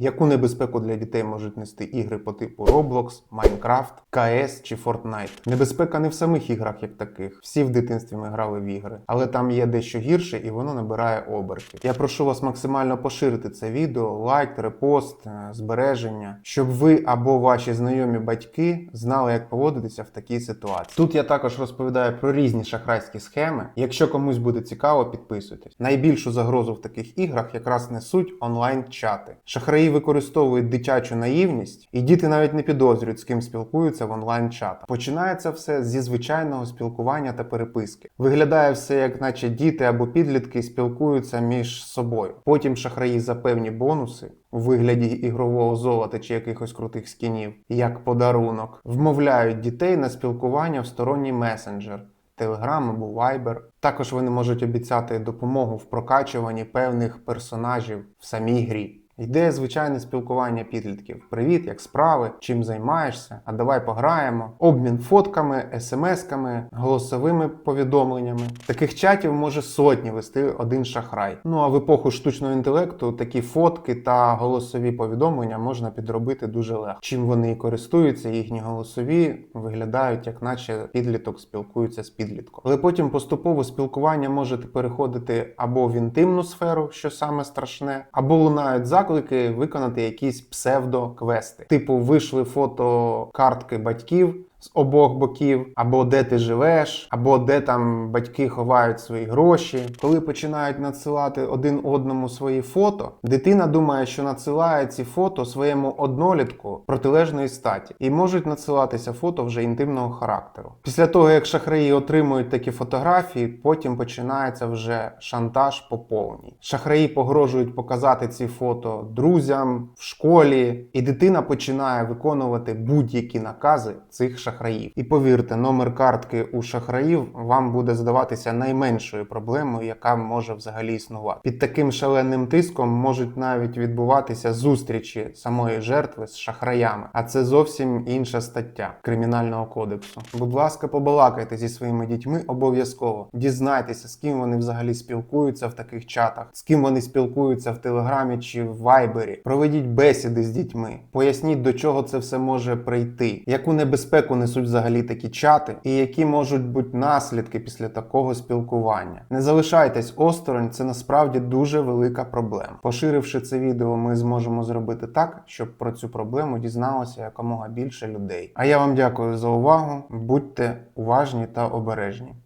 Яку небезпеку для дітей можуть нести ігри по типу Roblox, Minecraft, CS чи Fortnite? Небезпека не в самих іграх як таких. Всі в дитинстві ми грали в ігри, але там є дещо гірше і воно набирає оберти. Я прошу вас максимально поширити це відео, лайк, репост, е, збереження, щоб ви або ваші знайомі батьки знали, як поводитися в такій ситуації. Тут я також розповідаю про різні шахрайські схеми. Якщо комусь буде цікаво, підписуйтесь. Найбільшу загрозу в таких іграх якраз несуть онлайн-чати. Шахраї використовують дитячу наївність, і діти навіть не підозрюють, з ким спілкуються в онлайн-чатах. Починається все зі звичайного спілкування та переписки. Виглядає все, як наче діти або підлітки спілкуються між собою. Потім шахраї за певні бонуси у вигляді ігрового золота чи якихось крутих скінів, як подарунок, вмовляють дітей на спілкування в сторонній месенджер. Telegram або Viber. Також вони можуть обіцяти допомогу в прокачуванні певних персонажів в самій грі. Йде звичайне спілкування підлітків. Привіт, як справи, чим займаєшся? А давай пограємо. Обмін фотками, смс-ками, голосовими повідомленнями. Таких чатів може сотні вести один шахрай. Ну а в епоху штучного інтелекту такі фотки та голосові повідомлення можна підробити дуже легко. Чим вони і користуються, їхні голосові виглядають, як наче підліток спілкується з підлітком. Але потім поступово спілкування може переходити або в інтимну сферу, що саме страшне, або лунають заклики виконати якісь псевдо-квести. Типу, вийшли фото картки батьків. З обох боків, або де ти живеш, або де там батьки ховають свої гроші. Коли починають надсилати один одному свої фото, дитина думає, що надсилає ці фото своєму однолітку протилежної статі, і можуть надсилатися фото вже інтимного характеру. Після того, як шахраї отримують такі фотографії, потім починається вже шантаж по повній. Шахраї погрожують показати ці фото друзям в школі, і дитина починає виконувати будь-які накази цих шахраїв. І повірте, номер картки у шахраїв вам буде здаватися найменшою проблемою, яка може взагалі існувати. Під таким шаленим тиском можуть навіть відбуватися зустрічі самої жертви з шахраями, а це зовсім інша стаття кримінального кодексу. Будь ласка, побалакайте зі своїми дітьми обов'язково. Дізнайтеся, з ким вони взагалі спілкуються в таких чатах, з ким вони спілкуються в телеграмі чи в вайбері. Проведіть бесіди з дітьми, поясніть, до чого це все може прийти, яку небезпеку несуть взагалі такі чати, і які можуть бути наслідки після такого спілкування. Не залишайтесь осторонь, це насправді дуже велика проблема. Поширивши це відео, ми зможемо зробити так, щоб про цю проблему дізналося якомога більше людей. А я вам дякую за увагу. Будьте уважні та обережні.